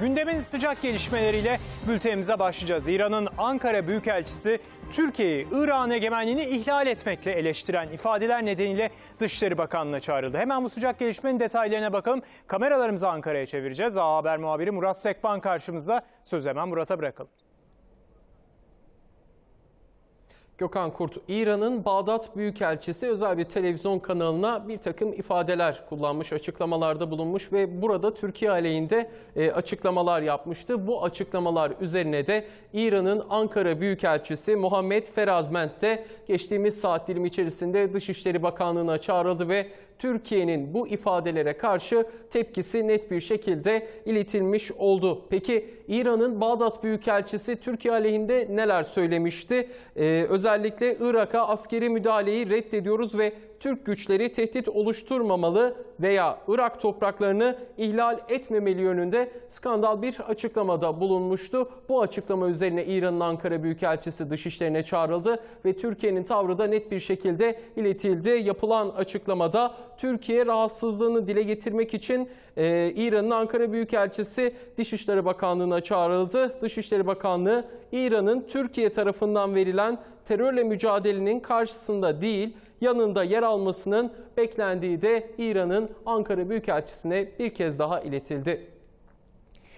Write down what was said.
Gündemin sıcak gelişmeleriyle bültenimize başlayacağız. İran'ın Ankara Büyükelçisi Türkiye'yi Irak'ın egemenliğini ihlal etmekle eleştiren ifadeler nedeniyle Dışişleri Bakanlığı'na çağrıldı. Hemen bu sıcak gelişmenin detaylarına bakalım. Kameralarımızı Ankara'ya çevireceğiz. A Haber muhabiri Murat Sekban karşımızda. Sözü hemen Murat'a bırakalım. Gökhan Kurt, İran'ın Bağdat Büyükelçisi özel bir televizyon kanalına bir takım ifadeler kullanmış, açıklamalarda bulunmuş ve burada Türkiye aleyhinde e, açıklamalar yapmıştı. Bu açıklamalar üzerine de İran'ın Ankara Büyükelçisi Muhammed Ferazment de geçtiğimiz saat dilimi içerisinde Dışişleri Bakanlığı'na çağrıldı ve Türkiye'nin bu ifadelere karşı tepkisi net bir şekilde iletilmiş oldu. Peki İran'ın Bağdat Büyükelçisi Türkiye aleyhinde neler söylemişti? Ee, özellikle Irak'a askeri müdahaleyi reddediyoruz ve Türk güçleri tehdit oluşturmamalı veya Irak topraklarını ihlal etmemeli yönünde skandal bir açıklamada bulunmuştu. Bu açıklama üzerine İran'ın Ankara Büyükelçisi dışişlerine çağrıldı ve Türkiye'nin tavrı da net bir şekilde iletildi. Yapılan açıklamada Türkiye rahatsızlığını dile getirmek için e, İran'ın Ankara Büyükelçisi Dışişleri Bakanlığı'na çağrıldı. Dışişleri Bakanlığı İran'ın Türkiye tarafından verilen terörle mücadelenin karşısında değil, yanında yer almasının beklendiği de İran'ın Ankara Büyükelçisi'ne bir kez daha iletildi.